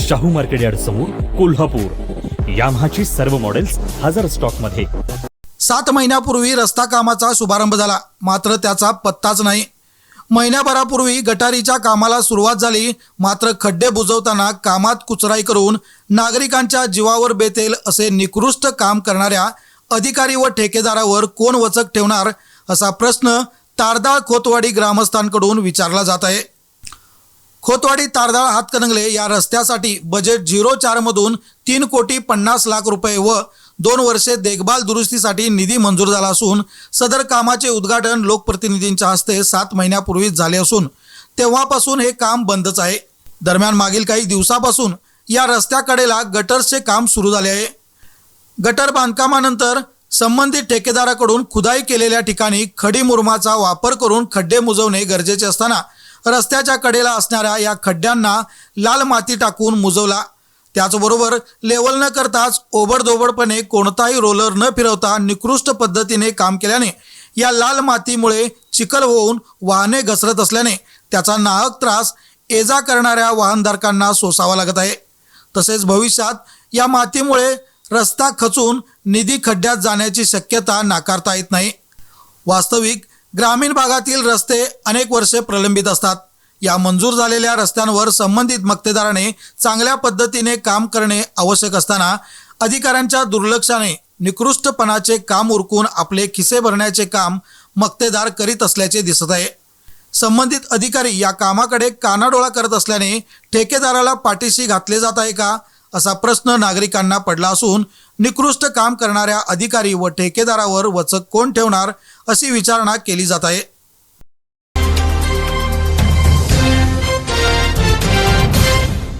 Shahu market yard समोर कोल्हापूर. याम्हाची सर्व मॉडेल्स हजार स्टॉकमध्ये सात महिन्यापूर्वी रस्ता कामाचा शुभारंभ झाला. मात्र त्याचा पत्ताच नाही. महिन्याभरापूर्वी गटारीच्या कामाला सुरुवात झाली. मात्र खड्डे बुजवताना कामात कुचराई करून नागरिकांच्या जीवावर बेतेल असे निकृष्ट काम करणाऱ्या अधिकारी व ठेकेदारावर कोण वचक ठेवणार असा प्रश्न तारदाळ खोतवाडी ग्रामस्थांकडून विचारला जात आहे. खोतवाडी तारदाळ हातकणंगले या रस्त्यासाठी बजेट झिरो चारमधून तीन कोटी पन्नास लाख रुपये व दोन वर्षे देखभाल दुरुस्तीसाठी निधी मंजूर झाला असून सदर कामाचे उद्घाटन लोकप्रतिनिधींच्या हस्ते सात महिन्यापूर्वीच झाले असून तेव्हापासून हे काम बंदच आहे. दरम्यान मागील काही दिवसापासून या रस्त्याकडेला गटर्सचे काम सुरू झाले आहे. गटर बांधकामानंतर संबंधित ठेकेदाराकडून खुदाई केलेल्या ठिकाणी खडी मुरमाचा वापर करून खड्डे मुजवणे गरजेचे असताना रस्त्याच्या कडेला असणाऱ्या या खड्ड्यांना लाल माती टाकून मुजवला. त्याचबरोबर लेवल न करताच ओबडधोबडपणे कोणताही रोलर न फिरवता निकृष्ट पद्धतीने काम केल्याने या लाल मातीमुळे चिखल होऊन वाहने घसरत असल्याने त्याचा नाहक त्रास एजा करणाऱ्या वाहनधारकांना सोसावा लागत आहे. तसेच भविष्यात या मातीमुळे रस्ता खचून निधी खड्ड्यात जाण्याची शक्यता नाकारता येत नाही. वास्तविक ग्रामीण भागातील रस्ते अनेक वर्षे प्रलंबित असतात. या मंजूर झालेल्या रस्त्यांवर संबंधित मक्तेदाराने चांगल्या पद्धतीने काम करणे आवश्यक असताना अधिकाऱ्यांच्या दुर्लक्षाने निकृष्टपणाचे काम उरकून आपले खिसे भरण्याचे काम मक्तेदार करीत असल्याचे दिसत आहे. संबंधित अधिकारी या कामाकडे कानाडोळा करत असल्याने ठेकेदाराला पाठीशी घातले जात आहे का असा प्रश्न नागरिकांना पडला असून निकृष्ट काम करणाऱ्या अधिकारी व ठेकेदारावर वचक कोण ठेवणार अशी विचारणा केली जात आहे.